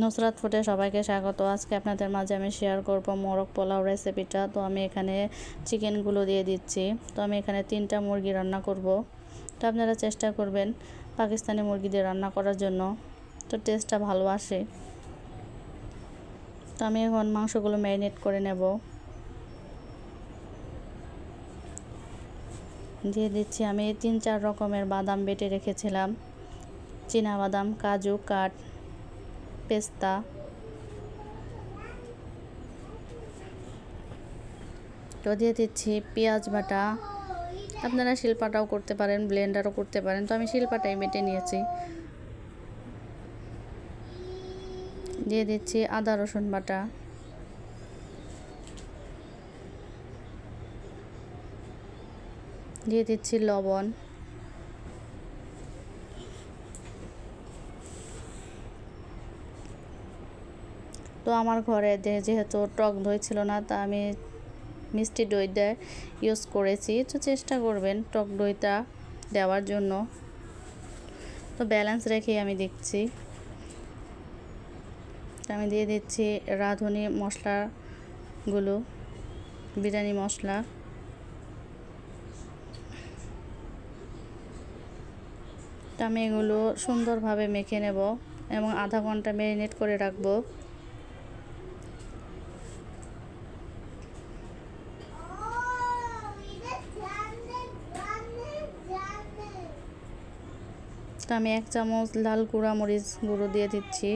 নুসরাত ফুটে সবাইকে স্বাগত। আজকে আপনাদের মাঝে আমি শেয়ার করব মোরগ পোলাও রেসিপিটা তো আমি এখানে চিকেনগুলো দিয়ে দিচ্ছি। তো আমি এখানে তিনটা মুরগি রান্না করব। তো আপনারা চেষ্টা করবেন পাকিস্তানি মুরগি দিয়ে রান্না করার জন্য। তো টেস্টটা ভালো আসে। তো আমি এখন মাংসগুলো ম্যারিনেট করে নেব। দিয়ে দিচ্ছি আমি তিন চার রকমের বাদাম বেটে রেখেছিলাম। চীনা বাদাম, কাজু, কাঠ। পেস্তা তো দিয়ে দিচ্ছি পেঁয়াজ বাটা। আপনারা শিলপাটাও করতে পারেন, ব্লেন্ডারও করতে পারেন। তো আমি শিলপাটাই বেটে নিয়েছি। দিয়ে দিচ্ছি আদা রসুন বাটা। দিয়ে দিচ্ছি লবণ। তো আমার ঘরে যেহেতু টক দই ছিল না, তা আমি মিষ্টি দইটা ইউজ করেছি। তো চেষ্টা করবেন টক দইটা দেওয়ার জন্য। তো ব্যালেন্স রেখেই আমি দেখছি আমি দিয়ে দিচ্ছি রাঁধুনি মশলাগুলো, বিরিয়ানি মশলা। আমি এগুলো সুন্দরভাবে মেখে নেব এবং আধা ঘণ্টা ম্যারিনেট করে রাখব। তো আমি এক চামচ লাল গুঁড়া মরিচ গুঁড়ো দিয়ে দিচ্ছি।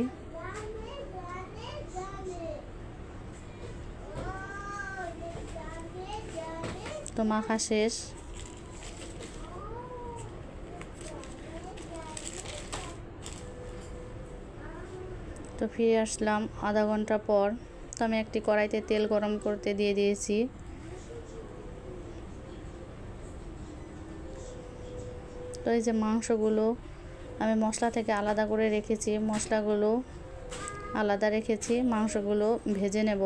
তো মাখা শেষ। তো ফিরে আসলাম আধা ঘণ্টা পর। তো আমি একটি কড়াইতে তেল গরম করতে দিয়ে দিয়েছি। তো এই যে মাংসগুলো আমি মশলা থেকে আলাদা করে রেখেছি, মশলাগুলো আলাদা রেখেছি, মাংসগুলো ভেজে নেব।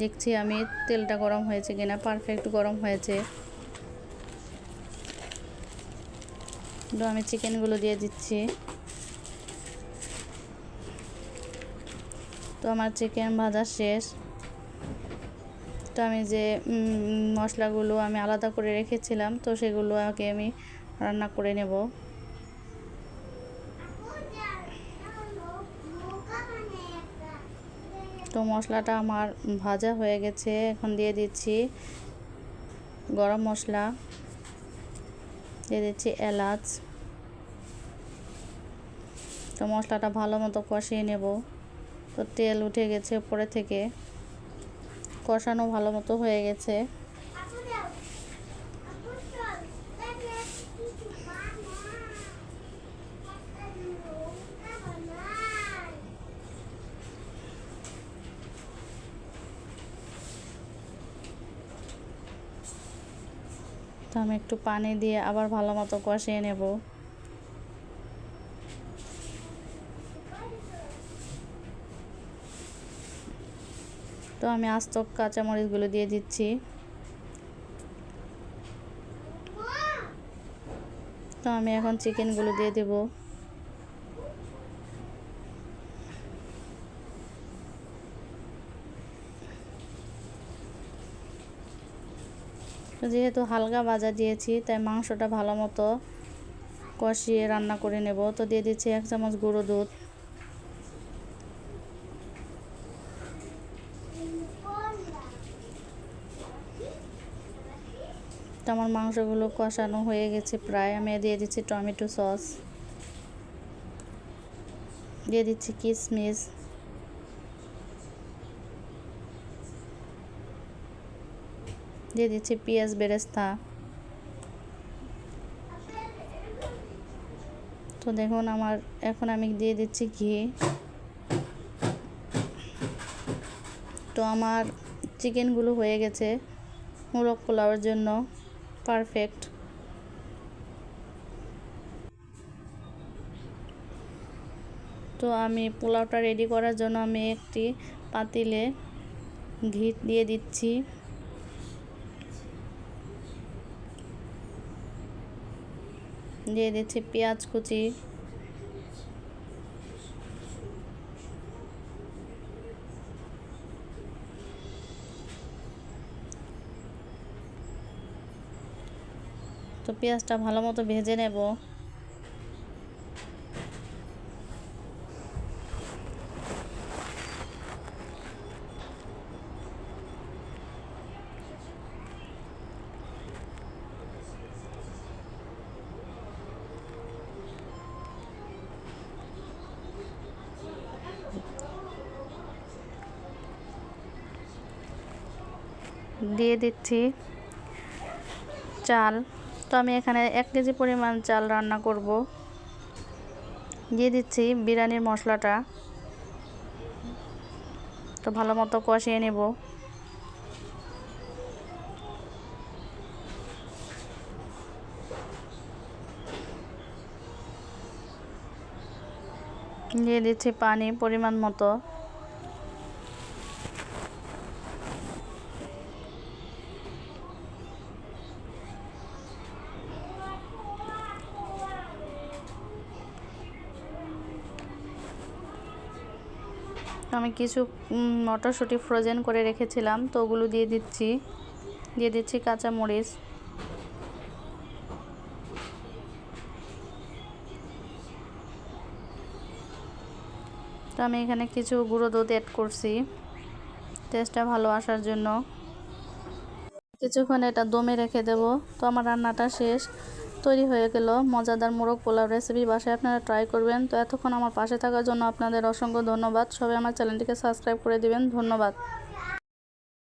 দেখছি আমি তেলটা গরম হয়েছে কিনা পারফেক্ট গরম হয়েছে। আমি চিকেনগুলো দিয়ে দিচ্ছি। তো আমার চিকেন ভাজা শেষ। তো আমি যে মশলাগুলো আমি আলাদা করে রেখেছিলাম, তো সেগুলো আগে আমি রান্না করে নেব। তো মশলাটা আমার ভাজা হয়ে গেছে, এখন দিয়ে দিচ্ছি গরম মশলা, দিয়ে দিচ্ছি এলাচ। তো মশলাটা ভালো মতো কষিয়ে নেব, তো তেল উঠে গেছে উপরে থেকে। কষানো ভালো মতো হয়ে গেছে। তো আমি একটু পানি দিয়ে আবার ভালো মতো কষিয়ে নেব। তো আমি আস্ত কাঁচামরিচগুলো দিয়ে দিচ্ছি। তো আমি এখন চিকেনগুলো দিয়ে দেব। তো যেহেতু হালকা ভাজা দিয়েছি, তাই মাংসটা ভালো মতো কষিয়ে রান্না করে নেব। তো দিয়ে দিচ্ছি এক চামচ গুঁড়ো দুধ। তো আমার মাংসগুলো কষানো হয়ে গেছে প্রায়। আমি দিয়ে দিচ্ছি টমেটো সস। দিয়ে দিচ্ছি কিশমিশ দিয়ে দিচ্ছি পেঁয়াজ বেরেস্তা। তো দেখুন আমার, এখন আমি দিয়ে দিচ্ছি ঘি। তো আমার চিকেনগুলো হয়ে গেছে মোরগ পোলাওয়ের জন্য। পারফেক্ট। তো আমি পোলাওটা রেডি করার জন্য আমি একটি পাতিলে ঘি দিয়ে দিচ্ছি। দিয়ে দিচ্ছি পেঁয়াজ কুচি। তো পেঁয়াজটা ভালো মতো ভেজে নেব। দিয়ে দিচ্ছি চাল। তো আমি এখানে এক কেজি পরিমাণ চাল রান্না করব। দিয়ে দিচ্ছি বিরিয়ানির মশলাটা। তো ভালো মতো কষিয়ে নেব। দিয়ে দিচ্ছি পানি পরিমাণ মতো। আমি কিছু মটরশুঁটি ফ্রোজেন করে রেখেছিলাম, তো ওগুলো দিয়ে দিচ্ছি। দিয়ে দিচ্ছি কাঁচা মরিচ। তো আমি এখানে কিছু গুঁড়ো দুধ অ্যাড করছি টেস্টটা ভালো আসার জন্য। কিছুক্ষণ এটা দমে রেখে দেব। তো আমার রান্নাটা শেষ। তৈরি হয়ে গেল মজাদার মোরগ পোলাও রেসিপি বাসায় আপনারা ট্রাই করবেন। তো এতক্ষণ আমার পাশে থাকার জন্য আপনাদের অসংখ্য ধন্যবাদ। সবাই আমার চ্যানেলটিকে সাবস্ক্রাইব করে দিবেন। ধন্যবাদ।